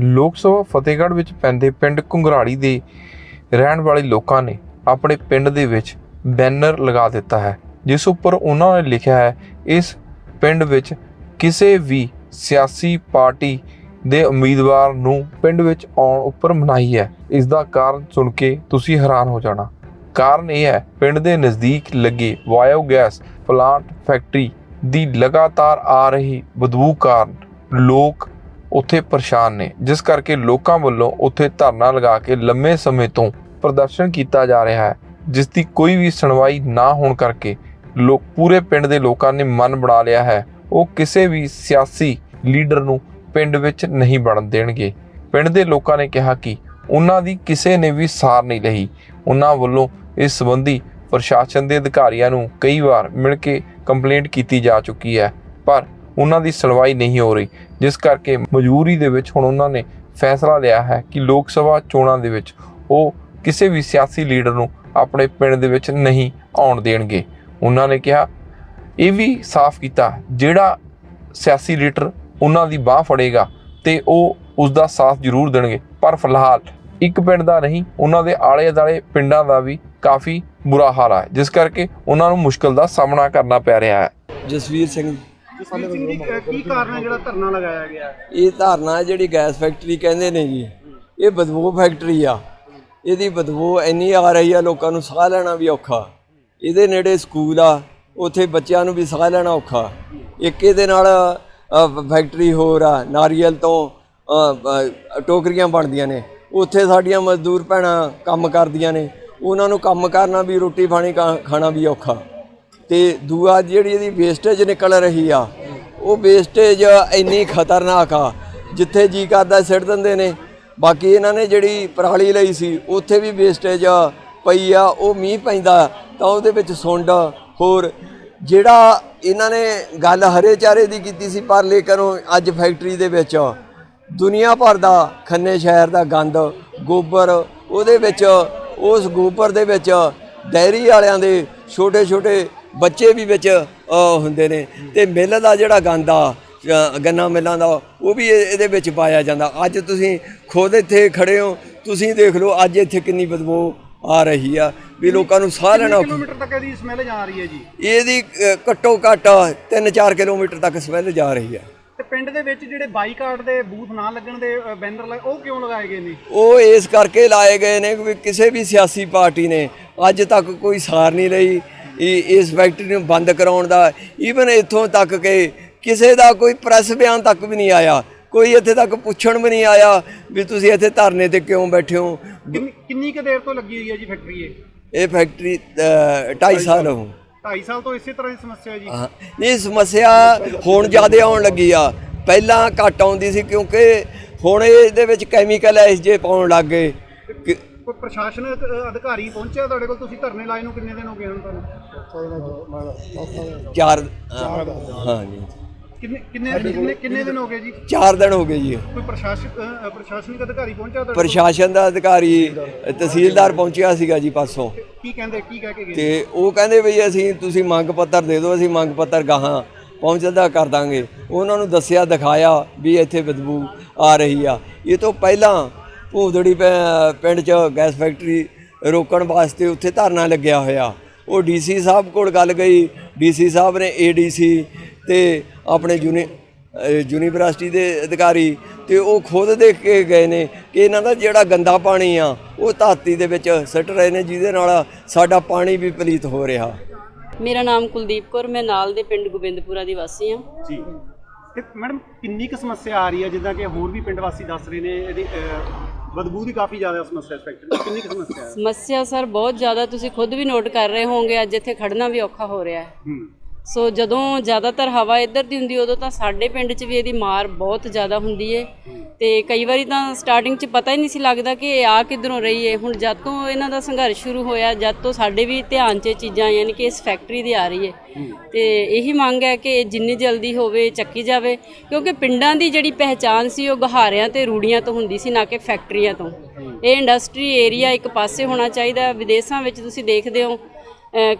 ਲੋਕ ਸਭਾ ਫਤਿਹਗੜ੍ਹ ਵਿੱਚ ਪੈਂਦੇ ਪਿੰਡ ਘੁੰਗਰਾੜੀ ਦੇ ਰਹਿਣ ਵਾਲੇ ਲੋਕਾਂ ਨੇ ਆਪਣੇ ਪਿੰਡ ਦੇ ਵਿੱਚ ਬੈਨਰ ਲਗਾ ਦਿੱਤਾ ਹੈ, ਜਿਸ ਉੱਪਰ ਉਹਨਾਂ ਨੇ ਲਿਖਿਆ ਹੈ, ਇਸ ਪਿੰਡ ਵਿੱਚ ਕਿਸੇ ਵੀ ਸਿਆਸੀ ਪਾਰਟੀ ਦੇ ਉਮੀਦਵਾਰ ਨੂੰ ਪਿੰਡ ਵਿੱਚ ਆਉਣ ਉੱਪਰ ਮਨਾਹੀ ਹੈ। ਇਸ ਦਾ ਕਾਰਨ ਸੁਣ ਕੇ ਤੁਸੀਂ ਹੈਰਾਨ ਹੋ ਜਾਣਾ। ਕਾਰਨ ਇਹ ਹੈ, ਪਿੰਡ ਦੇ ਨਜ਼ਦੀਕ ਲੱਗੇ ਬਾਇਓਗੈਸ ਪਲਾਂਟ ਫੈਕਟਰੀ ਦੀ ਲਗਾਤਾਰ ਆ ਰਹੀ ਬਦਬੂ ਕਾਰਨ ਲੋਕ ਉੱਥੇ ਪਰੇਸ਼ਾਨ ਨੇ, ਜਿਸ ਕਰਕੇ ਲੋਕਾਂ ਵੱਲੋਂ ਉੱਥੇ ਧਰਨਾ ਲਗਾ ਕੇ ਲੰਮੇ ਸਮੇਂ ਤੋਂ ਪ੍ਰਦਰਸ਼ਨ ਕੀਤਾ ਜਾ ਰਿਹਾ ਹੈ, ਜਿਸ ਦੀ ਕੋਈ ਵੀ ਸੁਣਵਾਈ ਨਾ ਹੋਣ ਕਰਕੇ ਲੋਕ, ਪੂਰੇ ਪਿੰਡ ਦੇ ਲੋਕਾਂ ਨੇ ਮਨ ਬਣਾ ਲਿਆ ਹੈ, ਉਹ ਕਿਸੇ ਵੀ ਸਿਆਸੀ ਲੀਡਰ ਨੂੰ ਪਿੰਡ ਵਿੱਚ ਨਹੀਂ ਬਣਨ ਦੇਣਗੇ। ਪਿੰਡ ਦੇ ਲੋਕਾਂ ਨੇ ਕਿਹਾ ਕਿ ਉਹਨਾਂ ਦੀ ਕਿਸੇ ਨੇ ਵੀ ਸਾਰ ਨਹੀਂ ਲਈ। ਉਹਨਾਂ ਵੱਲੋਂ ਇਸ ਸੰਬੰਧੀ ਪ੍ਰਸ਼ਾਸਨ ਦੇ ਅਧਿਕਾਰੀਆਂ ਨੂੰ ਕਈ ਵਾਰ ਮਿਲ ਕੇ ਕੰਪਲੇਂਟ ਕੀਤੀ ਜਾ ਚੁੱਕੀ ਹੈ, ਪਰ ਉਹਨਾਂ ਦੀ ਸੁਣਵਾਈ ਨਹੀਂ ਹੋ ਰਹੀ। ਜਿਸ ਕਰਕੇ ਮਜਬੂਰੀ ਦੇ ਵਿੱਚ ਹੁਣ ਉਹਨਾਂ ਨੇ ਫੈਸਲਾ ਲਿਆ ਹੈ ਕਿ ਲੋਕ ਸਭਾ ਚੋਣਾਂ ਦੇ ਵਿੱਚ ਉਹ ਕਿਸੇ ਵੀ ਸਿਆਸੀ ਲੀਡਰ ਨੂੰ ਆਪਣੇ ਪਿੰਡ ਦੇ ਵਿੱਚ ਨਹੀਂ ਆਉਣ ਦੇਣਗੇ। ਉਹਨਾਂ ਨੇ ਕਿਹਾ, ਇਹ ਵੀ ਸਾਫ਼ ਕੀਤਾ, ਜਿਹੜਾ ਸਿਆਸੀ ਲੀਡਰ ਉਹਨਾਂ ਦੀ ਬਾਹ ਫੜੇਗਾ ਤੇ ਉਹ ਉਸ ਦਾ ਸਾਥ ਜ਼ਰੂਰ ਦੇਣਗੇ। ਪਰ ਫਿਲਹਾਲ ਇੱਕ ਪਿੰਡ ਦਾ ਨਹੀਂ, ਉਹਨਾਂ ਦੇ ਆਲੇ ਦੁਆਲੇ ਪਿੰਡਾਂ ਦਾ ਵੀ ਕਾਫੀ ਬੁਰਾ ਹਾਲ ਹੈ ਜਿਸ ਕਰਕੇ ਉਹਨਾਂ ਨੂੰ ਮੁਸ਼ਕਲ ਦਾ ਸਾਹਮਣਾ ਕਰਨਾ ਪੈ ਰਿਹਾ ਹੈ। ਜਸਵੀਰ ਸਿੰਘ ਜਸਵੀਰ ਸਿੰਘ ਜੀ ਅਹ ਕੀ ਕਾਰਨ ਹੈ ਜਿਹੜਾ ਧਰਨਾ ਲਗਾਇਆ ਗਿਆ ਹੈ? ਇਹ ਧਾਰਨਾ ਜਿਹੜੀ ਗੈਸ ਫੈਕਟਰੀ ਕਹਿੰਦੇ ਨੇ ਜੀ। ਇਹ ਬਦਬੂ ਫੈਕਟਰੀ ਆ। ਇਹਦੀ ਬਦਬੂ ਇੰਨੀ ਆ ਰਹੀ ਆ ਲੋਕਾਂ ਨੂੰ ਸਾਹ ਲੈਣਾ ਵੀ ਔਖਾ। ਇਹਦੇ ਨੇੜੇ ਸਕੂਲ ਆ ਉੱਥੇ ਬੱਚਿਆਂ ਨੂੰ ਵੀ ਸਾਹ ਲੈਣਾ ਔਖਾ। ਇੱਕ ਇਹਦੇ ਨਾਲ ਫੈਕਟਰੀ ਹੋਰ ਆ ਨਾਰੀਅਲ ਤੋਂ ਟੋਕਰੀਆਂ ਬਣਦੀਆਂ ਨੇ। ਉੱਥੇ ਸਾਡੀਆਂ ਮਜ਼ਦੂਰ ਭੈਣਾਂ ਕੰਮ ਕਰਦੀਆਂ ਨੇ। ਉਹਨਾਂ ਨੂੰ ਕੰਮ ਕਰਨਾ ਵੀ ਰੋਟੀ ਪਾਣੀ ਖਾਣਾ ਵੀ ਔਖਾ। ਤੇ ਦੂਆ ਜਿਹੜੀ ਇਹਦੀ ਵੇਸਟੇਜ ਨਿਕਲ ਰਹੀ ਆ, ਉਹ ਵੇਸਟੇਜ ਇੰਨੀ ਖਤਰਨਾਕ ਆ, ਜਿੱਥੇ ਜੀ ਕਰਦਾ ਸਿੱਟ ਦਿੰਦੇ ਨੇ। ਬਾਕੀ ਇਹਨਾਂ ਨੇ ਜਿਹੜੀ ਪਰਾਲੀ ਲਈ ਸੀ, ਉੱਥੇ ਵੀ ਵੇਸਟੇਜ ਪਈ ਆ, ਉਹ ਮੀਂਹ ਪੈਂਦਾ, ਤਾਂ ਉਹਦੇ ਵਿੱਚ ਸੁੰਡ ਹੋਰ। ਜਿਹੜਾ ਇਹਨਾਂ ਨੇ ਗੱਲ ਹਰੇ ਚਾਰੇ ਦੀ ਕੀਤੀ ਸੀ, ਪਰ ਲੇਕਿਨ ਉਹ ਅੱਜ ਫੈਕਟਰੀ ਦੇ ਵਿੱਚ ਦੁਨੀਆ ਭਰ ਦਾ ਖੰਨੇ ਸ਼ਹਿਰ ਦਾ ਗੰਦ, ਗੋਬਰ, ਉਹਦੇ ਵਿੱਚ, ਉਸ ਗੋਬਰ ਦੇ ਵਿੱਚ ਡੈਰੀ ਵਾਲਿਆਂ ਦੇ ਛੋਟੇ ਛੋਟੇ ਬੱਚੇ ਵੀ ਵਿੱਚ ਹੁੰਦੇ ਨੇ। ਤੇ ਮਿੱਲ ਦਾ ਜਿਹੜਾ ਗੰਦ ਗੰਨਾ ਮਿੱਲਾਂ ਦਾ ਉਹ ਵੀ ਇਹ- ਇਹਦੇ ਵਿੱਚ ਪਾਇਆ ਜਾਂਦਾ। ਅੱਜ ਤੁਸੀਂ ਖੁਦ ਇੱਥੇ ਖੜੇ ਹੋ ਤੁਸੀਂ ਦੇਖ ਲਓ ਅੱਜ ਇੱਥੇ ਕਿੰਨੀ ਬਦਬੂ ਆ ਰਹੀ ਆ। ਵੀ ਲੋਕਾਂ ਨੂੰ ਸਾਹ ਲੈਣਾ ਕਿਲੋਮੀਟਰ ਤੱਕ ਇਹਦੀ ਸਮੈਲ ਜਾ ਰਹੀ ਹੈ ਜੀ? ਇਹਦੀ ਘੱਟੋ ਘੱਟ 3-4 ਕਿਲੋਮੀਟਰ ਤੱਕ ਸਮੈਲ ਜਾ ਰਹੀ ਆ। ਤੇ ਪਿੰਡ ਦੇ ਵਿੱਚ ਜਿਹੜੇ ਬਾਈਕਾਟ ਦੇ ਬੂਥ ਨਾ ਲੱਗਣ ਦੇ ਬੈਨਰ ਉਹ ਕਿਉਂ ਲਗਾਏ ਗਏ ਨੇ? ਉਹ ਇਸ ਕਰਕੇ ਲਾਏ ਗਏ ਨੇ ਕਿ ਕਿਸੇ ਵੀ ਸਿਆਸੀ ਪਾਰਟੀ ਨੇ ਅੱਜ ਤੱਕ ਕੋਈ ਸਾਰ ਨਹੀਂ ਲਈ। ਇਸ ਫੈਕਟਰੀ ਨੂੰ ਬੰਦ ਕਰਾਉਣ ਦਾ। ਈਵਨ ਇੱਥੋਂ ਤੱਕ ਕਿ ਕਿਸੇ ਦਾ ਕੋਈ ਪ੍ਰੈਸ ਬਿਆਨ ਤੱਕ ਵੀ ਨਹੀਂ ਆਇਆ। ਕੋਈ ਇੱਥੇ ਤੱਕ ਪੁੱਛਣ ਵੀ ਨਹੀਂ ਆਇਆ ਵੀ ਤੁਸੀਂ ਇੱਥੇ ਧਰਨੇ ਤੇ ਕਿਉਂ ਬੈਠੇ ਹੋ। ਕਿੰਨੀ ਕੁ ਦੇਰ ਤੋਂ ਲੱਗੀ ਹੋਈ ਹੈ ਜੀ ਫੈਕਟਰੀ ਇਹ? ਇਹ ਫੈਕਟਰੀ 2.5 ਸਾਲ ਹੋ 2.5 ਸਾਲ ਤੋਂ ਇਸੇ ਤਰ੍ਹਾਂ ਦੀ ਸਮੱਸਿਆ ਹੈ ਜੀ। ਹਾਂ। ਇਹ ਸਮੱਸਿਆ ਹੁਣ ਜ਼ਿਆਦਾ ਆਉਣ ਲੱਗੀ ਆ। ਪਹਿਲਾਂ ਘੱਟ ਆਉਂਦੀ ਸੀ ਕਿਉਂਕਿ ਹੁਣ ਇਹਦੇ ਵਿੱਚ ਕੈਮੀਕਲ ਐਸ ਜੇ ਪਾਉਣ ਲੱਗ ਗਏ। ਕੋਈ ਪ੍ਰਸ਼ਾਸਨਿਕ ਅਧਿਕਾਰੀ ਪਹੁੰਚਿਆ ਤੁਹਾਡੇ ਕੋਲ? ਤੁਸੀਂ ਧਰਨੇ ਲਾਏ ਨੂੰ ਕਿੰਨੇ ਦਿਨ ਹੋ ਗਏ ਹੁਣ ਤੁਹਾਨੂੰ? ਚਾਰ ਹਾਂ ਜੀ ਕਿੰਨੇ ਕਿੰਨੇ ਕਿੰਨੇ ਕਿੰਨੇ ਦਿਨ ਹੋ ਗਏ ਜੀ? ਚਾਰ ਦਿਨ ਹੋ ਗਏ ਜੀ। ਕੋਈ ਪ੍ਰਸ਼ਾਸਕ ਪ੍ਰਸ਼ਾਸਨਿਕ ਅਧਿਕਾਰੀ ਪਹੁੰਚਿਆ ਤੁਹਾਡੇ ਪ੍ਰਸ਼ਾਸਨ ਦਾ ਅਧਿਕਾਰੀ ਤਹਿਸੀਲਦਾਰ ਪਹੁੰਚਿਆ ਸੀਗਾ ਜੀ ਪਾਸੋਂ? ਕੀ ਕਹਿੰਦੇ ਕੀ ਕਹਿ ਕੇ ਗਏ? ਤੇ ਉਹ ਕਹਿੰਦੇ ਵੀ ਅਸੀਂ ਤੁਸੀਂ ਮੰਗ ਪੱਤਰ ਦੇ ਦਿਓ ਅਸੀਂ ਮੰਗ ਪੱਤਰ ਗਾਹਾਂ ਪਹੁੰਚਦਾ ਕਰ ਦਾਂਗੇ। ਉਹਨਾਂ ਨੂੰ ਦੱਸਿਆ ਦਿਖਾਇਆ ਵੀ ਇੱਥੇ ਬਦਬੂ ਆ ਰਹੀ ਆ। ਇਹ ਤੋਂ ਪਹਿਲਾਂ ਭੂਦੜੀ ਪੈ- ਪਿੰਡ 'ਚ ਗੈਸ ਫੈਕਟਰੀ ਰੋਕਣ ਵਾਸਤੇ ਉੱਥੇ ਧਰਨਾ ਲੱਗਿਆ ਹੋਇਆ। ਉਹ ਡੀਸੀ ਸਾਹਿਬ ਕੋਲ ਗੱਲ ਗਈ। ਡੀਸੀ ਸਾਹਿਬ ਨੇ ਏਡੀਸੀ ਤੇ ਆਪਣੇ ਯੂਨੀ ਯੂਨੀਵਰਸਿਟੀ ਦੇ ਅਧਿਕਾਰੀ ਤੇ ਉਹ ਖੁਦ ਦੇਖ ਕੇ ਗਏ ਨੇ ਕਿ ਇਹਨਾਂ ਦਾ ਜਿਹੜਾ ਗੰਦਾ ਪਾਣੀ ਆ ਉਹ ਧਰਤੀ ਦੇ ਵਿੱਚ ਸਿੱਟ ਰਹੇ ਨੇ ਜਿਹਦੇ ਨਾਲ ਸਾਡਾ ਪਾਣੀ ਵੀ ਪਲੀਤ ਹੋ ਰਿਹਾ। ਮੇਰਾ ਨਾਮ ਕੁਲਦੀਪ ਕੌਰ ਮੈਂ ਨਾਲ ਦੇ ਪਿੰਡ ਗੋਬਿੰਦਪੁਰਾ ਦੀ ਵਾਸੀ ਹਾਂ। ਜੀ। ਤੇ ਮੈਡਮ ਕਿੰਨੀ ਕੁ ਸਮੱਸਿਆ ਆ ਰਹੀ ਹੈ ਜਿੱਦਾਂ ਕਿ ਹੋਰ ਵੀ ਪਿੰਡ ਵਾਸੀ ਦੱਸ ਰਹੇ ਨੇ ਇਹਦੀ ਬਦਬੂ ਦੀ ਕਾਫੀ ਜ਼ਿਆਦਾ ਸਮੱਸਿਆ ਇਸ ਫੈਕਟਰੀ ਦੀ ਕਿੰਨੀ ਕੁ ਸਮੱਸਿਆ ਹੈ? ਸਮੱਸਿਆ ਸਰ ਬਹੁਤ ਜ਼ਿਆਦਾ। ਤੁਸੀਂ ਖੁਦ ਵੀ ਨੋਟ ਕਰ ਰਹੇ ਹੋਵੋਗੇ ਅੱਜ ਇੱਥੇ ਖੜਨਾ ਵੀ ਔਖਾ ਹੋ ਰਿਹਾ ਹੈ। ਹੂੰ। ਸੋ ਜਦੋਂ ਜ਼ਿਆਦਾਤਰ ਹਵਾ ਇੱਧਰ ਦੀ ਹੁੰਦੀ ਉਦੋਂ ਤਾਂ ਸਾਡੇ ਪਿੰਡ 'ਚ ਵੀ ਇਹਦੀ ਮਾਰ ਬਹੁਤ ਜ਼ਿਆਦਾ ਹੁੰਦੀ ਏ। ਤੇ ਕਈ ਵਾਰੀ ਤਾਂ ਸਟਾਰਟਿੰਗ 'ਚ ਪਤਾ ਹੀ ਨਹੀਂ ਸੀ ਲੱਗਦਾ ਕਿ ਇਹ ਆ ਕਿੱਧਰੋਂ ਰਹੀ ਏ। ਹੁਣ ਜਦ ਤੋਂ ਇਹਨਾਂ ਦਾ ਸੰਘਰਸ਼ ਸ਼ੁਰੂ ਹੋਇਆ ਜਦ ਤੋਂ ਸਾਡੇ ਵੀ ਧਿਆਨ 'ਚ ਇਹ ਚੀਜ਼ਾਂ ਆਈਆਂ ਨੇ ਕਿ ਇਸ ਫੈਕਟਰੀ ਦੀ ਆ ਰਹੀ ਏ। ਤੇ ਇਹੀ ਮੰਗ ਹੈ ਕਿ ਜਿੰਨੀ ਜਲਦੀ ਹੋਵੇ ਚੱਕੀ ਜਾਵੇ ਕਿਉਂਕਿ ਪਿੰਡਾਂ ਦੀ ਜਿਹੜੀ ਪਹਿਚਾਨ ਸੀ ਉਹ ਗਹਾਰਿਆਂ ਤੇ ਰੂੜੀਆਂ ਤੋਂ ਹੁੰਦੀ ਸੀ ਨਾ ਕਿ ਫੈਕਟਰੀਆਂ ਤੋਂ। ਇਹ ਇੰਡਸਟਰੀ ਏਰੀਆ ਇੱਕ ਪਾਸੇ ਹੋਣਾ ਚਾਹੀਦਾ। ਵਿਦੇਸ਼ਾਂ ਵਿੱਚ ਤੁਸੀਂ ਦੇਖਦੇ ਹੋ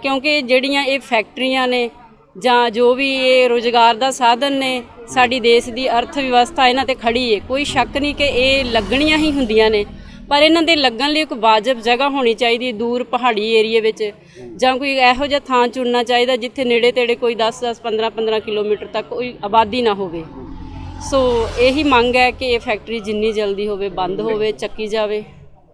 ਕਿਉਂਕਿ ਜਿਹੜੀਆਂ ਇਹ ਫੈਕਟਰੀਆਂ ਨੇ ਜਾਂ ਜੋ ਵੀ ਇਹ ਰੋਜ਼ਗਾਰ ਦਾ ਸਾਧਨ ਨੇ, ਸਾਡੀ ਦੇਸ਼ ਦੀ ਅਰਥ ਵਿਵਸਥਾ ਇਹਨਾਂ ਤੇ ਖੜੀ ਹੈ ਕੋਈ ਸ਼ੱਕ ਨਹੀਂ ਕਿ ਇਹ ਲੱਗਣੀਆਂ ਹੀ ਹੁੰਦੀਆਂ ਨੇ। ਪਰ ਇਹਨਾਂ ਦੇ ਲੱਗਣ ਲਈ ਇੱਕ ਵਾਜਬ ਜਗ੍ਹਾ ਹੋਣੀ ਚਾਹੀਦੀ ਹੈ ਦੂਰ ਪਹਾੜੀ ਏਰੀਏ ਵਿੱਚ। ਜਾਂ ਕੋਈ ਇਹੋ ਜਿਹਾ ਥਾਂ ਚੁਣਨਾ ਚਾਹੀਦਾ ਜਿੱਥੇ ਨੇੜੇ ਤੇੜੇ ਕੋਈ 10 10 15 15 ਕਿਲੋਮੀਟਰ ਤੱਕ ਕੋਈ ਆਬਾਦੀ ਨਾ ਹੋਵੇ। ਸੋ ਇਹੀ ਮੰਗ ਹੈ ਕਿ ਇਹ ਫੈਕਟਰੀ ਜਿੰਨੀ ਜਲਦੀ ਹੋਵੇ, ਬੰਦ ਹੋਵੇ, ਚੱਕੀ ਜਾਵੇ।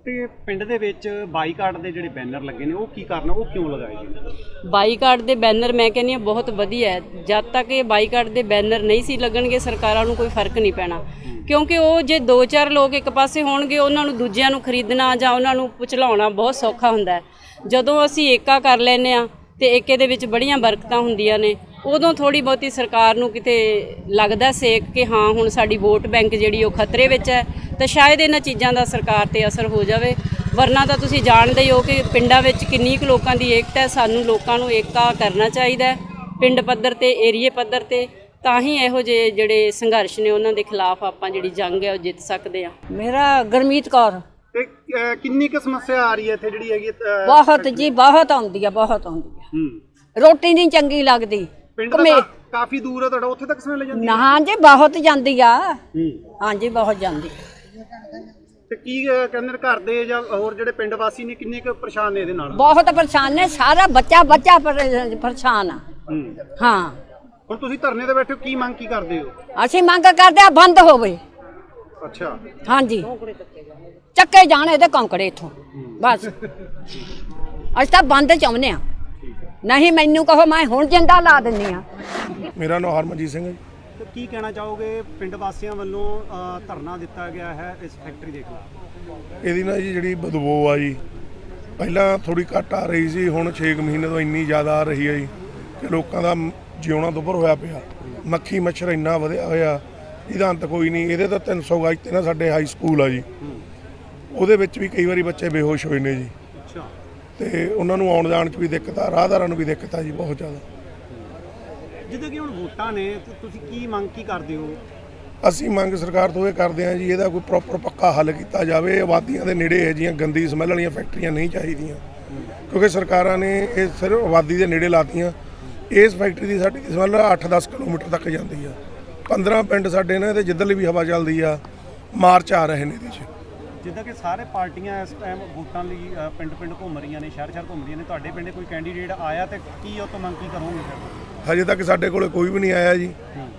ਤੇ ਪਿੰਡ ਦੇ ਵਿੱਚ ਬਾਈਕਾਟ ਦੇ ਜਿਹੜੇ ਬੈਨਰ ਲੱਗੇ ਨੇ ਉਹ ਕੀ ਕਰਨਾ ਉਹ ਕਿਉਂ ਲਗਾਏ ਗਏ ਬਾਈਕਾਟ ਦੇ ਬੈਨਰ ਮੈਂ ਕਹਿੰਦੀ ਹਾਂ ਬਹੁਤ ਵਧੀਆ ਹੈ। ਜਦ ਤੱਕ ਇਹ ਬਾਈਕਾਟ ਦੇ ਬੈਨਰ ਨਹੀਂ ਸੀ ਲੱਗਣਗੇ ਸਰਕਾਰਾਂ ਨੂੰ ਕੋਈ ਫ਼ਰਕ ਨਹੀਂ ਪੈਣਾ। ਕਿਉਂਕਿ ਉਹ ਜੇ ਦੋ ਚਾਰ ਲੋਕ ਇੱਕ ਪਾਸੇ ਹੋਣਗੇ ਉਹਨਾਂ ਨੂੰ ਦੂਜਿਆਂ ਨੂੰ ਖਰੀਦਣਾ ਜਾਂ ਉਹਨਾਂ ਨੂੰ ਪੁਚਲਾਉਣਾ ਬਹੁਤ ਸੌਖਾ ਹੁੰਦਾ ਜਦੋਂ ਅਸੀਂ ਏਕਾ ਕਰ ਲੈਨੇ ਆ ਤੇ ਏਕੇ ਦੇ ਵਿੱਚ ਬੜੀਆਂ ਬਰਕਤਾਂ ਹੁੰਦੀਆਂ ਨੇ ਉਦੋਂ ਥੋੜੀ ਬਹੁਤੀ ਸਰਕਾਰ ਨੂੰ ਕਿਤੇ ਲੱਗਦਾ ਸੇਕ ਕਿ ਹਾਂ ਹੁਣ ਸਾਡੀ ਵੋਟ ਬੈਂਕ ਜਿਹੜੀ ਉਹ ਖਤਰੇ ਵਿੱਚ ਹੈ ਤਾਂ ਸ਼ਾਇਦ ਇਹਨਾਂ ਚੀਜ਼ਾਂ ਦਾ ਸਰਕਾਰ ਤੇ ਅਸਰ ਹੋ ਜਾਵੇ। ਵਰਨਾ ਤਾਂ ਤੁਸੀਂ ਜਾਣਦੇ ਹੀ ਹੋ ਕਿ ਪਿੰਡਾਂ ਵਿੱਚ ਕਿੰਨੀ ਕੁ ਲੋਕਾਂ ਦੀ ਏਕਤਾ ਹੈ ਸਾਨੂੰ ਲੋਕਾਂ ਨੂੰ ਏਕਾ ਕਰਨਾ ਚਾਹੀਦਾ ਹੈ ਪਿੰਡ ਪੱਧਰ ਤੇ ਏਰੀਏ ਪੱਧਰ ਤੇ ਤਾਂ ਹੀ ਇਹੋ ਜਿਹੇ ਜਿਹੜੇ ਸੰਘਰਸ਼ ਨੇ ਉਹਨਾਂ ਦੇ ਖਿਲਾਫ ਆਪਾਂ ਜਿਹੜੀ ਜੰਗ ਹੈ ਉਹ ਜਿੱਤ ਸਕਦੇ ਆ ਮੇਰਾ ਗਰਮੀਤ ਕੌਰ। ਤੇ ਅਹ, ਕਿੰਨੀ ਕੁ ਸਮੱਸਿਆ ਆ ਰਹੀ ਹੈ ਇੱਥੇ ਜਿਹੜੀ ਹੈਗੀ ਅਹ, ਬਹੁਤ ਜੀ ਬਹੁਤ ਆਉਂਦੀ ਆ ਬਹੁਤ ਆਉਂਦੀ ਆ ਹੂੰ। ਰੋਟੀ ਨਹੀਂ ਚੰਗੀ ਲੱਗਦੀ। ਪਿੰਡ ਦਾ ਕਮੇ ਕਾ- ਕਾਫੀ ਦੂਰ ਹੈ ਤੁਹਾਡਾ ਉੱਥੇ ਤੱਕ ਸਮਝ ਲੈ ਜਾਂਦੀ ਹੈ? ਨਾ ਜੀ ਬਹੁਤ ਜਾਂਦੀ ਆ। ਹੂੰ। ਹਾਂਜੀ ਬਹੁਤ ਜਾਂਦੀ। ਤੇ ਕੀ ਅਹ, ਕਹਿੰਦੇ ਨੇ ਘਰ ਦੇ ਜਾਂ ਹੋਰ ਜਿਹੜੇ ਪਿੰਡ ਵਾਸੀ ਨੇ ਕਿੰਨੇ ਕੁ ਪਰੇਸ਼ਾਨ ਨੇ ਇਹਦੇ ਨਾਲ? ਬਹੁਤ ਪਰੇਸ਼ਾਨ ਨੇ ਸਾਰਾ ਬੱਚਾ ਬੱਚਾ ਪਰੇ- ਪਰੇਸ਼ਾਨ ਆ। ਹੂੰ। ਹਾਂ। ਹੁਣ ਤੁਸੀਂ ਧਰਨੇ ਤੇ ਬੈਠੇ ਹੋ ਕੀ ਮੰਗ ਕੀ ਕਰਦੇ ਹੋ? ਅਸੀਂ ਮੰਗ ਕਰਦੇ ਆ ਬੰਦ ਹੋਵੇ। ਅੱਛਾ। ਹਾਂਜੀ। ਚੱਕੇ ਜਾਣ ਇਹਦੇ ਕੌਂਕੜੇ ਇਥੋਂ। ਬਸ। ਅਸੀਂ ਤਾਂ ਬੰਦ ਚਾਹੁੰਦੇ ਆ ਨਹੀਂ ਮੈਨੂੰ ਕਹੋ ਮੈਂ ਹੁਣ ਜਿੰਦਾ ਲਾ ਦਿੰਨੀ ਆ ਮੇਰਾ ਨਾਮ ਹਰਮਨਜੀਤ ਸਿੰਘ ਹੈ ਜੀ। ਤੇ ਕੀ ਕਹਿਣਾ ਚਾਹੋਗੇ? ਪਿੰਡ ਵਾਸੀਆਂ ਵੱਲੋਂ ਧਰਨਾ ਦਿੱਤਾ ਗਿਆ ਹੈ ਇਸ ਫੈਕਟਰੀ ਦੇ ਖਿਲਾਫ। ਇਹਦੀ ਨਾ ਜੀ ਜਿਹੜੀ ਬਦਬੂ ਆ ਜੀ ਪਹਿਲਾਂ ਥੋੜੀ ਘੱਟ ਆ ਰਹੀ ਸੀ ਹੁਣ 6 ਮਹੀਨੇ ਤੋਂ ਇੰਨੀ ਜ਼ਿਆਦਾ ਆ ਰਹੀ ਹੈ ਜੀ ਕਿ ਲੋਕਾਂ ਦਾ ਮ- ਜਿਉਣਾ ਦੁੱਭਰ ਹੋਇਆ ਪਿਆ। ਮੱਖੀ ਮੱਛਰ ਇੰਨਾ ਵਧਿਆ ਹੋਇਆ ਇਹਦਾ ਅੰਤ ਕੋਈ ਨਹੀਂ। ਇਹਦੇ ਤਾਂ 300 ਗਜ ਤੇ ਨਾ ਸਾਡੇ ਹਾਈ ਸਕੂਲ ਆ ਜੀ। ਉਹਦੇ ਵਿੱਚ ਵੀ ਕਈ ਵਾਰੀ ਬੱਚੇ ਬੇਹੋਸ਼ ਹੋਏ ਨੇ ਜੀ। ਅੱਛਾ। ਤੇ ਉਹਨਾਂ ਨੂੰ ਆਉਣ ਜਾਣ 'ਚ ਵੀ ਦਿੱਕਤ ਆ ਰਾਹਦਾਰਾਂ ਨੂੰ ਵੀ ਦਿੱਕਤ ਆ ਜੀ ਬਹੁਤ ਜ਼ਿਆਦਾ। ਜਿੱਦਾਂ ਕਿ ਹੁਣ ਵੋਟਾਂ ਨੇ ਤੇ ਤੁਸੀਂ ਕੀ ਮੰਗ ਕੀ ਕਰਦੇ ਹੋ? ਅਸੀਂ ਮੰਗ ਸਰਕਾਰ ਤੋਂ ਇਹ ਕਰਦੇ ਹਾਂ ਜੀ ਇਹਦਾ ਕੋਈ ਪ੍ਰੋਪਰ ਪੱਕਾ ਹੱਲ ਕੀਤਾ ਜਾਵੇ। ਆਬਾਦੀਆਂ ਦੇ ਨੇੜੇ ਇਹ ਜੀਆਂ ਗੰਦੀ ਸਮੈਲ ਵਾਲੀਆਂ ਫੈਕਟਰੀਆਂ ਨਹੀਂ ਚਾਹੀਦੀਆਂ। ਕਿਉਂਕਿ ਸਰਕਾਰਾਂ ਨੇ ਇਹ ਸਿਰਫ ਆਬਾਦੀ ਦੇ ਨੇੜੇ ਲਾਤੀਆਂ। ਇਸ ਫੈਕਟਰੀ ਦੀ ਸਾਡੀ ਸਮੈਲ 8-10 ਕਿਲੋਮੀਟਰ ਤੱਕ ਜਾਂਦੀ ਆ। 15 ਪਿੰਡ ਸਾਡੇ ਨੇ ਤੇ ਜਿੱਧਰਲੀ ਵੀ ਹਵਾ ਚੱਲਦੀ ਆ ਮਾਰਚ ਆ ਰਹੇ ਨੇ ਇਹਦੇ 'ਚ। ਜਿੱਦਾਂ ਕਿ ਸਾਰੇ ਪਾਰਟੀਆਂ ਇਸ ਟਾਈਮ ਵੋਟਾਂ ਲਈ ਪਿੰਡ-ਪਿੰਡ ਘੁੰਮ ਰਹੀਆਂ ਨੇ ਸ਼ਹਿਰ-ਸ਼ਹਿਰ ਘੁੰਮ ਰਹੀਆਂ ਨੇ ਤੁਹਾਡੇ ਪਿੰਡ ਕੋਈ ਕੈਂਡੀਡੇਟ ਆਇਆ ਤੇ ਕੀ ਉਹ ਤੋਂ ਮੰਗ ਕੀ ਕਰੋਗੇ ਹਜੇ ਤੱਕ ਸਾਡੇ ਕੋਲੇ ਕੋਈ ਵੀ ਨਹੀਂ ਆਇਆ ਜੀ।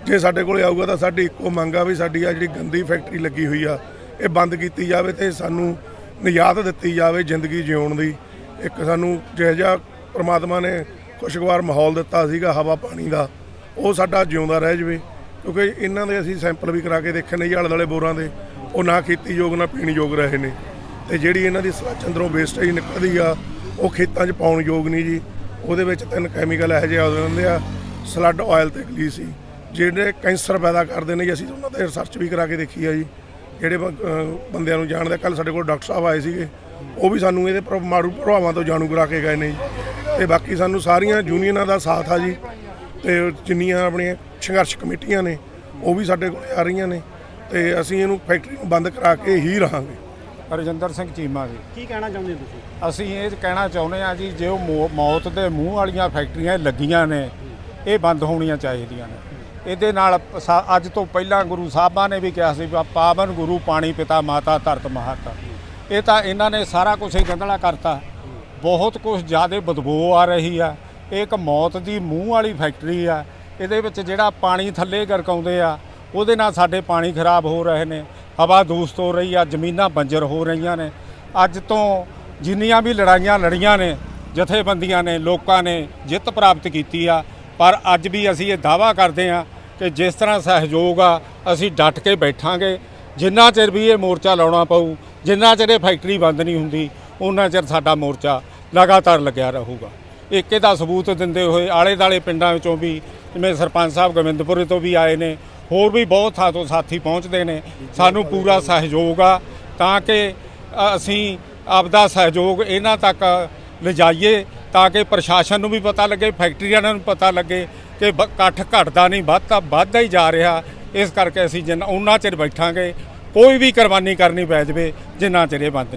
ਜੇ ਸਾਡੇ ਕੋਲੇ ਆਊਗਾ ਤਾਂ ਸਾਡੀ ਇੱਕੋ ਮੰਗ ਆ ਵੀ ਸਾਡੀ ਆ ਜਿਹੜੀ ਗੰਦੀ ਫੈਕਟਰੀ ਲੱਗੀ ਹੋਈ ਆ ਇਹ ਬੰਦ ਕੀਤੀ ਜਾਵੇ ਤੇ ਸਾਨੂੰ ਨਿਯਾਤ ਦਿੱਤੀ ਜਾਵੇ ਜ਼ਿੰਦਗੀ ਜਿਉਣ ਦੀ। ਇੱਕ ਸਾਨੂੰ ਜਿਹੋ ਜਿਹਾ ਪ੍ਰਮਾਤਮਾ ਨੇ ਖੁਸ਼ਗਵਾਰ ਮਾਹੌਲ ਦਿੱਤਾ ਸੀਗਾ ਹਵਾ ਪਾਣੀ ਦਾ ਉਹ ਸਾਡਾ ਜਿਉਂਦਾ ਰਹਿ ਜਵੇ। ਕਿਉਂਕਿ ਇਹਨਾਂ ਦੇ ਅਸੀਂ ਸੈਂਪਲ ਵੀ ਕਰਾ ਕੇ ਦੇਖੇ ਨੇ ਜੀ ਆਲੇ ਦੁਆਲੇ ਬੋਰਾਂ ਦੇ। ਉਹ ਨਾ ਖੇਤੀ ਯੋਗ ਨਾ ਪੀਣ ਯੋਗ ਰਹੇ ਨੇ। ਤੇ ਜਿਹੜੀ ਇਹਨਾਂ ਦੀ ਸਲੱਜ ਅੰਦਰੋਂ ਵੇਸਟੇਜ ਨਿਕਲਦੀ ਆ, ਉਹ ਖੇਤਾਂ 'ਚ ਪਾਉਣ ਯੋਗ ਨਹੀਂ ਜੀ। ਉਹਦੇ ਵਿੱਚ ਤਿੰਨ ਕੈਮੀਕਲ ਇਹੋ ਜਿਹੇ ਆਉਂਦੇ ਹੁੰਦੇ ਆ, ਸਲੱਡ ਆਇਲ ਤੇ ਗਲੀਸੀ ਜਿਹੜੇ ਕੈਂਸਰ ਪੈਦਾ ਕਰਦੇ ਨੇ ਜੀ, ਅਸੀਂ ਉਹਨਾਂ ਤੇ ਰਿਸਰਚ ਵੀ ਕਰਾ ਕੇ ਦੇਖੀ ਆ ਜੀ। ਜਿਹੜੇ ਬ- ਬੰਦਿਆਂ ਨੂੰ ਜਾਣਦੇ ਕੱਲ ਸਾਡੇ ਕੋਲ ਡਾਕਟਰ ਸਾਹਿਬ ਆਏ ਸੀਗੇ। ਉਹ ਵੀ ਸਾਨੂੰ ਇਹਦੇ ਪ੍ਰ- ਮਾਰੂ ਪ੍ਰਭਾਵਾਂ ਤੋਂ ਜਾਣੂ ਕਰਾ ਕੇ ਗਏ ਨੇ ਜੀ। ਤੇ ਬਾਕੀ ਸਾਨੂੰ ਸਾਰੀਆਂ ਯੂਨੀਅਨਾਂ ਦਾ ਸਾਥ ਆ ਜੀ। ਤੇ ਜਿੰਨੀਆਂ ਆਪਣੀਆਂ ਸੰਘਰਸ਼ ਕਮੇਟੀਆਂ ਨੇ, ਉਹ ਵੀ ਸਾਡੇ ਕੋਲ ਆ ਰਹੀਆਂ ਨੇ। ਤੇ ਅਸੀਂ ਇਹਨੂੰ ਫੈਕਟਰੀ ਨੂੰ ਬੰਦ ਕਰਾ ਕੇ ਹੀ ਰਹਾਂਗੇ। ਰਜਿੰਦਰ ਸਿੰਘ ਚੀਮਾ ਜੀ। ਕੀ ਕਹਿਣਾ ਚਾਹੁੰਦੇ ਹੋ ਤੁਸੀਂ? ਅਸੀਂ ਇਹ ਕਹਿਣਾ ਚਾਹੁੰਦੇ ਹਾਂ ਜੀ ਜੇ ਉਹ ਮੌ- ਮੌਤ ਦੇ ਮੂੰਹ ਵਾਲੀਆਂ ਫੈਕਟਰੀਆਂ ਲੱਗੀਆਂ ਨੇ ਇਹ ਬੰਦ ਹੋਣੀਆਂ ਚਾਹੀਦੀਆਂ ਨੇ। ਇਹਦੇ ਨਾਲ ਸਾ- ਅੱਜ ਤੋਂ ਪਹਿਲਾਂ ਗੁਰੂ ਸਾਹਿਬਾਂ ਨੇ ਵੀ ਕਿਹਾ ਸੀ ਪਾਵਨ ਗੁਰੂ ਪਾਣੀ ਪਿਤਾ ਮਾਤਾ ਧਰਤ ਮਹਾਤਾ। ਇਹ ਤਾਂ ਇਹਨਾਂ ਨੇ ਸਾਰਾ ਕੁਝ ਹੀ ਗੰਦਲਾ ਕਰਤਾ। ਬਹੁਤ ਕੁਝ ਜ਼ਿਆਦਾ ਬਦਬੂ ਆ ਰਹੀ ਆ। ਇਹ ਇੱਕ ਮੌਤ ਦੀ ਮੂੰਹ ਵਾਲੀ ਫੈਕਟਰੀ ਆ। ਇਹਦੇ ਵਿੱਚ ਜਿਹੜਾ ਪਾਣੀ ਥੱਲੇ ਗਰਕਾਉਂਦੇ ਆ ਉਹਦੇ ਨਾਲ ਸਾਡੇ ਪਾਣੀ ਖਰਾਬ ਹੋ ਰਹੇ ਨੇ, ਹਵਾ ਦੂਸ਼ਿਤ ਹੋ ਰਹੀ ਆ, ਜ਼ਮੀਨਾਂ ਬੰਜਰ ਹੋ ਰਹੀਆਂ ਨੇ। ਅੱਜ ਤੋਂ ਜਿੰਨੀਆਂ ਵੀ ਲੜਾਈਆਂ ਲੜੀਆਂ ਨੇ, ਜਥੇਬੰਦੀਆਂ ਨੇ, ਲੋਕਾਂ ਨੇ ਜਿੱਤ ਪ੍ਰਾਪਤ ਕੀਤੀ ਆ, ਪਰ ਅੱਜ ਵੀ ਅਸੀਂ ਇਹ ਦਾਵਾ ਕਰਦੇ ਆ ਕਿ ਜਿਸ ਤਰ੍ਹਾਂ ਸਹਿਯੋਗ ਆ, ਅਸੀਂ ਡਟ ਕੇ ਬੈਠਾਂਗੇ। ਜਿੰਨਾ ਚਿਰ ਵੀ ਇਹ ਮੋਰਚਾ ਲਾਉਣਾ ਪਊ, ਜਿੰਨਾ ਚਿਰ ਇਹ ਫੈਕਟਰੀ ਬੰਦ ਨਹੀਂ ਹੁੰਦੀ ਉਹਨਾਂ ਚਿਰ ਸਾਡਾ ਮੋਰਚਾ ਲਗਾਤਾਰ ਲੱਗਿਆ ਰਹੂਗਾ। ਏਕੇ ਦਾ ਸਬੂਤ ਦਿੰਦੇ ਹੋਏ ਆਲੇ ਦਾਲੇ ਪਿੰਡਾਂ ਵਿੱਚੋਂ ਵੀ ਜਿਵੇਂ ਸਰਪੰਚ ਸਾਹਿਬ ਗੋਬਿੰਦਪੁਰੇ ਤੋਂ ਵੀ ਆਏ ਨੇ ਹੋਰ ਵੀ ਬਹੁਤ ਥਾਂ ਤੋਂ ਸਾਥੀ ਪਹੁੰਚਦੇ ਨੇ। ਸਾਨੂੰ ਪੂਰਾ ਸਹਿਯੋਗ ਆ। ਤਾਂ ਕਿ ਅਸੀਂ ਆਪਦਾ ਸਹਿਯੋਗ ਇਹਨਾਂ ਤੱਕ ਲਿਜਾਈਏ ਤਾਂ ਕਿ ਪ੍ਰਸ਼ਾਸਨ ਨੂੰ ਵੀ ਪਤਾ ਲੱਗੇ ਫੈਕਟਰੀਆਂ ਨੂੰ ਪਤਾ ਲੱਗੇ ਕਿ ਇਕੱਠ ਘਟਦਾ ਨਹੀਂ ਵੱਧਦਾ ਵੱਧਦਾ ਹੀ ਜਾ ਰਿਹਾ। ਇਸ ਕਰਕੇ ਅਸੀਂ ਜਿੰਨਾ ਉਹਨਾਂ ਚਿਰ ਬੈਠਾਂਗੇ ਕੋਈ ਵੀ ਕੁਰਬਾਨੀ ਕਰਨੀ ਪੈ ਜਾਵੇ ਜਿੰਨਾ ਚਿਰ ਇਹ ਬੰਦ